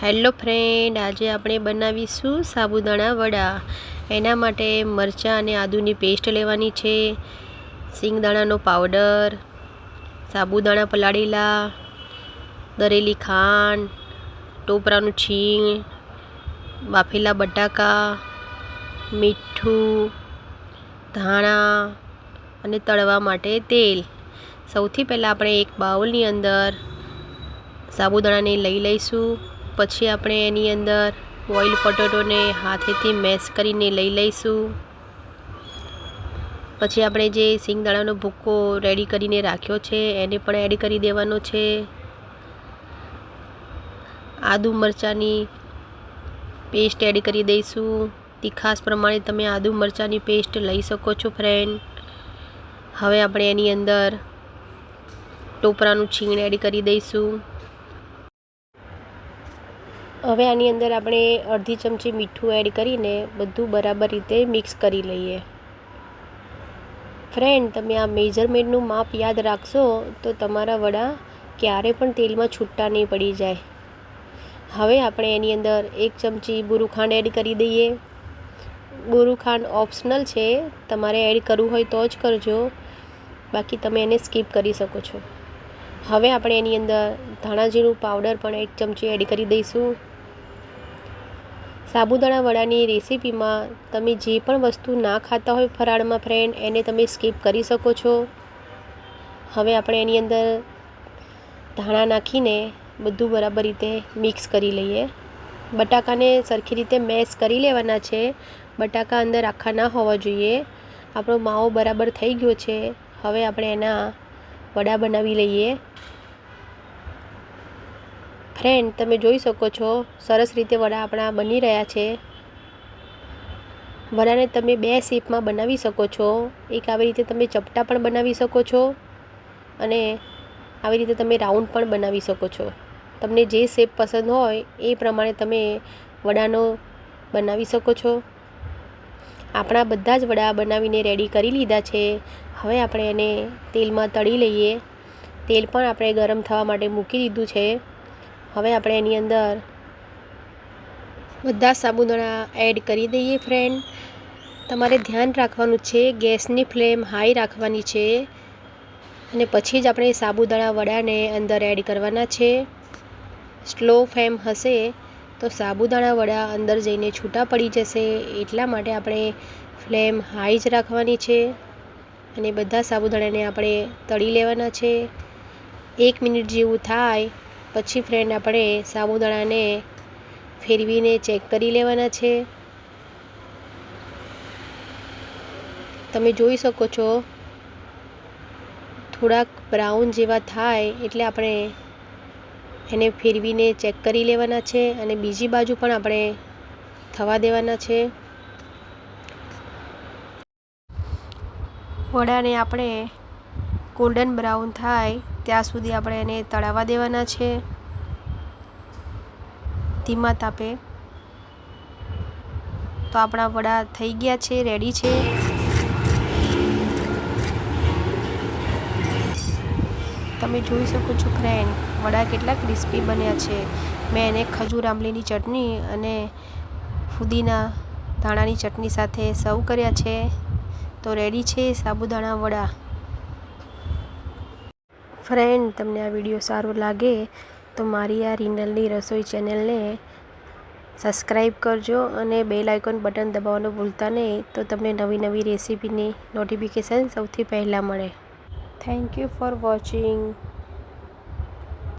Hello friend, આજે આપણે બનાવીશું સાબુદાણા વડા. એના માટે મરચાં અને આદુની પેસ્ટ લેવાની છે, સિંગદાણાનો પાવડર, સાબુદાણા પલાળેલા, દરેલી ખાંડ, ટોપરાનું છીણ, બાફેલા બટાકા, મીઠું, ધાણા અને તળવા માટે તેલ. સૌથી પહેલાં આપણે એક બાઉલની અંદર સાબુદાણાને લઈ લઈશું. પછી આપણે એની અંદર બોઇલ પટેટોને હાથેથી મેશ કરીને લઈ લઈશું. પછી આપણે જે સિંગદાણાનો ભૂક્કો રેડી કરીને રાખ્યો છે, એને પણ એડ કરી દેવાનો છે. આદુ મરચાંની પેસ્ટ એડ કરી દઈશું. તીખાસ પ્રમાણે તમે આદુ મરચાંની પેસ્ટ લઈ શકો છો ફ્રેન્ડ હવે આપણે એની અંદર ટોપરાનું છીણ એડ કરી દઈશું. હવે આની અંદર આપણે અડધી ચમચી મીઠું એડ કરીને બધું બરાબર રીતે મિક્સ કરી લઈએ. ફ્રેન્ડ તમે આ મેજરમેન્ટનું માપ યાદ રાખશો તો તમારા વડા ક્યારે પણ તેલમાં છૂટા નહીં પડી જાય. હવે આપણે એની અંદર એક ચમચી બુરુખાંડ એડ કરી દઈએ. બુરુખાંડ ઓપ્શનલ છે, તમારે એડ કરવું હોય તો જ કરજો. બાકી તમે એને સ્કીપ કરી શકો છો. હવે આપણે એની અંદર ધાણા જીરું પાવડર પણ એક ચમચી એડ કરી દઈશું. સાબુદાણા વડાની રેસીપીમાં તમે જે પણ વસ્તુ ના ખાતા હોય ફરાળમાં ફ્રેન્ડ એને તમે સ્કીપ કરી શકો છો. હવે આપણે એની અંદર ધાણા નાખીને બધું બરાબર રીતે મિક્સ કરી લઈએ. બટાકાને સરખી રીતે મેશ કરી લેવાના છે. બટાકા અંદર આખા ના હોવા જોઈએ. આપણો માવો બરાબર થઈ ગયો છે. હવે આપણે એના વડા બનાવી લઈએ. ફ્રેન્ડ તમે જોઈ શકો છો, સરસ રીતે વડા આપણા બની રહ્યા છે. વડાને તમે બે શેપમાં બનાવી શકો છો. એક આવી રીતે તમે ચપટા પણ બનાવી શકો છો અને આવી રીતે તમે રાઉન્ડ પણ બનાવી શકો છો. તમને જે શેપ પસંદ હોય એ પ્રમાણે તમે વડાનો બનાવી શકો છો. આપણા બધા જ વડા બનાવીને રેડી કરી લીધા છે. હવે આપણે એને તેલમાં તળી લઈએ. તેલ પણ આપણે ગરમ થવા માટે મૂકી દીધું છે. હવે આપણે એની અંદર બધા સાબુદાણા એડ કરી દઈએ ફ્રેન્ડ તમારે ધ્યાન રાખવાનું છે, ગેસની ફ્લેમ હાઈ રાખવાની છે. અને પછી જ આપણે સાબુદાણા વડાને અંદર એડ કરવાના છે. સ્લો ફ્લેમ હશે તો સાબુદાણા વડા અંદર જઈને છૂટા પડી જશે. એટલા માટે આપણે ફ્લેમ હાઈ જ રાખવાની છે. અને બધા સાબુદાણાને આપણે તળી લેવાના છે. એક મિનિટ જેવું થાય પછી ફ્રેન્ડ આપણે સાબુદાણાને ફેરવીને ચેક કરી લેવાના છે. તમે જોઈ શકો છો, થોડાક બ્રાઉન જેવા થાય એટલે આપણે એને ફેરવીને ચેક કરી લેવાના છે અને બીજી બાજુ પણ આપણે થવા દેવાના છે. વડાને આપણે ગોલ્ડન બ્રાઉન થાય ત્યાં સુધી આપણે એને તળાવવા દેવાના છે. ધીમા તાપે. તો આપણા વડા થઈ ગયા છે રેડી છે. તમે જોઈ શકો છો ફ્રેન્ડ, વડા કેટલા ક્રિસ્પી બન્યા છે. મેં એને ખજૂર આંબલીની ચટણી અને ફુદીના ધાણાની ચટણી સાથે સર્વ કર્યા છે. તો રેડી છે સાબુદાણા વડા. ફ્રેન્ડ તમને આ વીડિયો સારો લાગે, તો મારી આ રિનલની રસોઈ ચેનલને સબસ્ક્રાઈબ કરજો અને બેલ આઇકોન બટન દબાવવાનું ભૂલતા નહીં, તો તમને નવી નવી રેસીપીની નોટિફિકેશન સૌથી પહેલાં મળે. Thank you for watching